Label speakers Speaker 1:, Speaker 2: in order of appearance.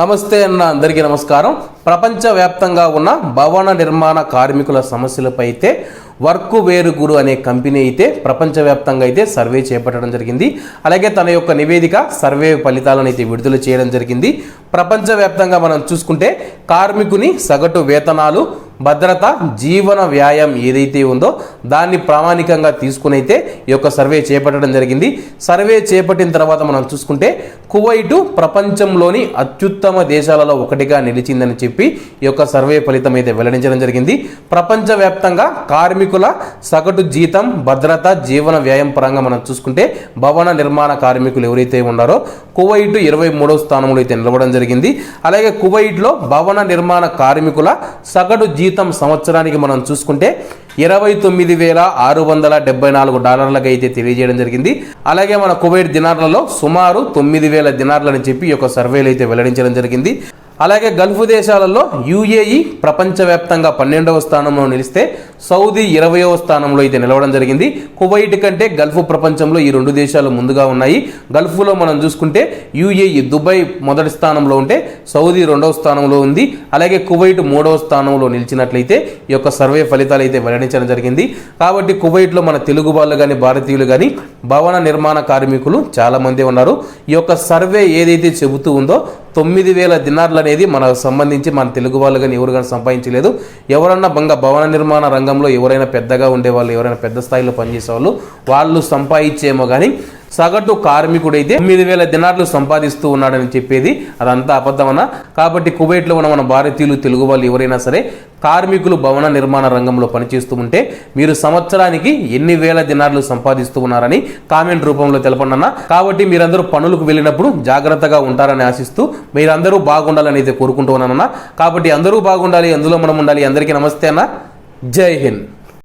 Speaker 1: నమస్తే అన్న అందరికీ నమస్కారం. ప్రపంచవ్యాప్తంగా ఉన్న భవన నిర్మాణ కార్మికుల సమస్యలపై అయితే వర్క్ వేరు గురు అనే కంపెనీ అయితే ప్రపంచవ్యాప్తంగా అయితే సర్వే చేపట్టడం జరిగింది. అలాగే తన యొక్క నివేదిక సర్వే ఫలితాలను అయితే విడుదల చేయడం జరిగింది. ప్రపంచవ్యాప్తంగా మనం చూసుకుంటే కార్మికుని సగటు వేతనాలు భద్రత జీవన వ్యాయామం ఏదైతే ఉందో దాన్ని ప్రామాణికంగా తీసుకునైతే ఈ యొక్క సర్వే చేపట్టడం జరిగింది. సర్వే చేపట్టిన తర్వాత మనం చూసుకుంటే కువైటు ప్రపంచంలోని అత్యుత్తమ దేశాలలో ఒకటిగా నిలిచిందని చెప్పి ఈ యొక్క సర్వే ఫలితం అయితే వెల్లడించడం జరిగింది. ప్రపంచవ్యాప్తంగా కార్మికుల సగటు జీతం భద్రత జీవన వ్యయం పరంగా మనం చూసుకుంటే భవన నిర్మాణ కార్మికులు ఎవరైతే ఉన్నారో కువైట్ ఇరవై మూడవ స్థానంలో అయితే నిలవడం జరిగింది. అలాగే కువైట్లో భవన నిర్మాణ కార్మికుల సగటు జీతం సంవత్సరానికి మనం చూసుకుంటే ఇరవై తొమ్మిది వేల ఆరు వందల డెబ్బై నాలుగు డాలర్లకు అయితే తెలియజేయడం జరిగింది. అలాగే మన కువైట్ దినార్లలో సుమారు తొమ్మిది వేల దినార్లని చెప్పి ఈ యొక్క సర్వేలు అయితే వెల్లడించడం జరిగింది. అలాగే గల్ఫ్ దేశాలలో యుఏఈ ప్రపంచవ్యాప్తంగా పన్నెండవ స్థానంలో నిలిస్తే సౌదీ ఇరవయవ స్థానంలో అయితే నిలవడం జరిగింది. కువైట్ కంటే గల్ఫ్ ప్రపంచంలో ఈ రెండు దేశాలు ముందుగా ఉన్నాయి. గల్ఫ్లో మనం చూసుకుంటే యుఏఈ దుబాయ్ మొదటి స్థానంలో ఉంటే సౌదీ రెండవ స్థానంలో ఉంది. అలాగే కువైట్ మూడవ స్థానంలో నిలిచినట్లయితే ఈ యొక్క సర్వే ఫలితాలు అయితే వెల్లడించడం జరిగింది. కాబట్టి కువైట్లో మన తెలుగు వాళ్ళు కానీ భారతీయులు కానీ భవన నిర్మాణ కార్మికులు చాలామంది ఉన్నారు. ఈ యొక్క సర్వే ఏదైతే చెబుతూ ఉందో తొమ్మిది వేల దినార్లు అనేది మనకు సంబంధించి మన తెలుగు వాళ్ళు కానీ ఎవరు కానీ సంపాదించలేదు. ఎవరన్నా బంగ భవన నిర్మాణ రంగంలో ఎవరైనా పెద్దగా ఉండేవాళ్ళు ఎవరైనా పెద్ద స్థాయిలో పనిచేసే వాళ్ళు వాళ్ళు సంపాదించేమో కానీ సగటు కార్మికుడైతే తొమ్మిది వేల దినార్లు సంపాదిస్తూ ఉన్నాడని చెప్పేది అదంతా అబద్ధమన. కాబట్టి కువైట్లో ఉన్న మన భారతీయులు తెలుగు వాళ్ళు ఎవరైనా సరే కార్మికులు భవన నిర్మాణ రంగంలో పనిచేస్తూ ఉంటే మీరు సంవత్సరానికి ఎన్ని వేల దినార్లు సంపాదిస్తూ ఉన్నారని కామెంట్ రూపంలో తెలపండి కాబట్టి మీరందరూ పనులకు వెళ్ళినప్పుడు జాగ్రత్తగా ఉంటారని ఆశిస్తూ మీరందరూ బాగుండాలని అయితే కోరుకుంటూ ఉన్నానన్నా. కాబట్టి అందరూ బాగుండాలి అందులో మనం ఉండాలి. అందరికీ నమస్తే అన్న. జై హింద్.